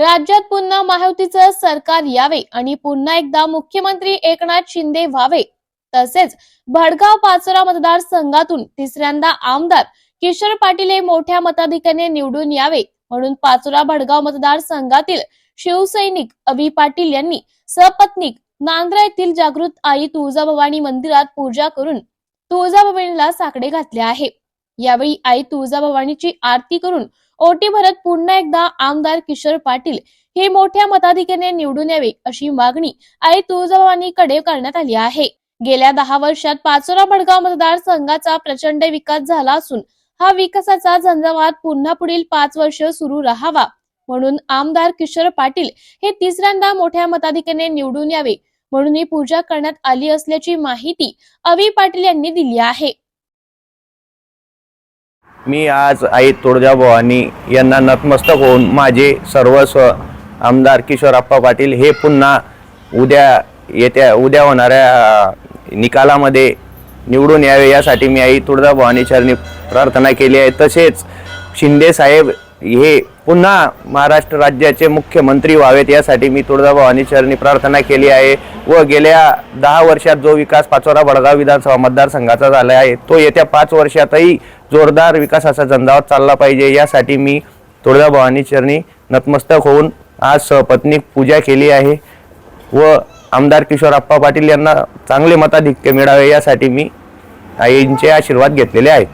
राज्यात पुन्हा महायुतीचं सरकार यावे आणि पुन्हा एकदा मुख्यमंत्री एकनाथ शिंदे व्हावे. तसेच भडगाव पाचोरा मतदारसंघातून तिसऱ्यांदा आमदार किशोर पाटील हे मोठ्या मताधिकाने निवडून यावे. म्हणून पाचोरा भडगाव मतदारसंघातील शिवसैनिक अभि पाटील यांनी सपत्नीक नांद्रा येथील जागृत आई तुळजाभवानी मंदिरात पूजा करून तुळजाभवानीला साकडे घातले आहे. यावेळी आई तुळजाभवानीची आरती करून ओटी भरत पुन्हा एकदा आमदार किशोर पाटील हे मोठ्या मताधिकेने निवडून यावे अशी मागणी आई तुळजाभवानीकडे करण्यात आली आहे. गेल्या दहा वर्षात पाचोरा भडगाव मतदारसंघाचा प्रचंड विकास झाला असून हा विकासाचा झंझावात पुन्हा पुढील पाच वर्ष सुरू राहावा म्हणून आमदार किशोर पाटील हे तिसऱ्यांदा मोठ्या मताधिकेने निवडून यावे म्हणून ही पूजा करण्यात आली असल्याची माहिती अवी पाटील यांनी दिली आहे. मी आज आई तुळजाभवानी यांना नतमस्तक होऊन माझे सर्वस्व आमदार किशोरप्पा पाटील हे पुन्हा उद्या येत्या उद्या होणाऱ्या निकालामध्ये निवडून यावे यासाठी मी आई तुळजाभवानी चरणी प्रार्थना केली आहे. तसेच शिंदे साहेब हे पुन्हा महाराष्ट्र राज्याचे मुख्यमंत्री व्हावेत यासाठी मी तुळजाभवानी चरणी प्रार्थना केली आहे व गेल्या दहा वर्षात जो विकास पाचोरा भडगाव विधानसभा मतदारसंघाचा झाला आहे तो येत्या पाच वर्षातही जोरदार विकासाचा झंझावत चालला पाहिजे. यासाठी मी तुळजाभवानी चरणी नतमस्तक होऊन आज सहपत्नी पूजा केली आहे व आमदार किशोर अप्पा पाटील यांना चांगले मताधिक्य मिळावे यासाठी मी आईंचे आशीर्वाद घेतलेले आहेत.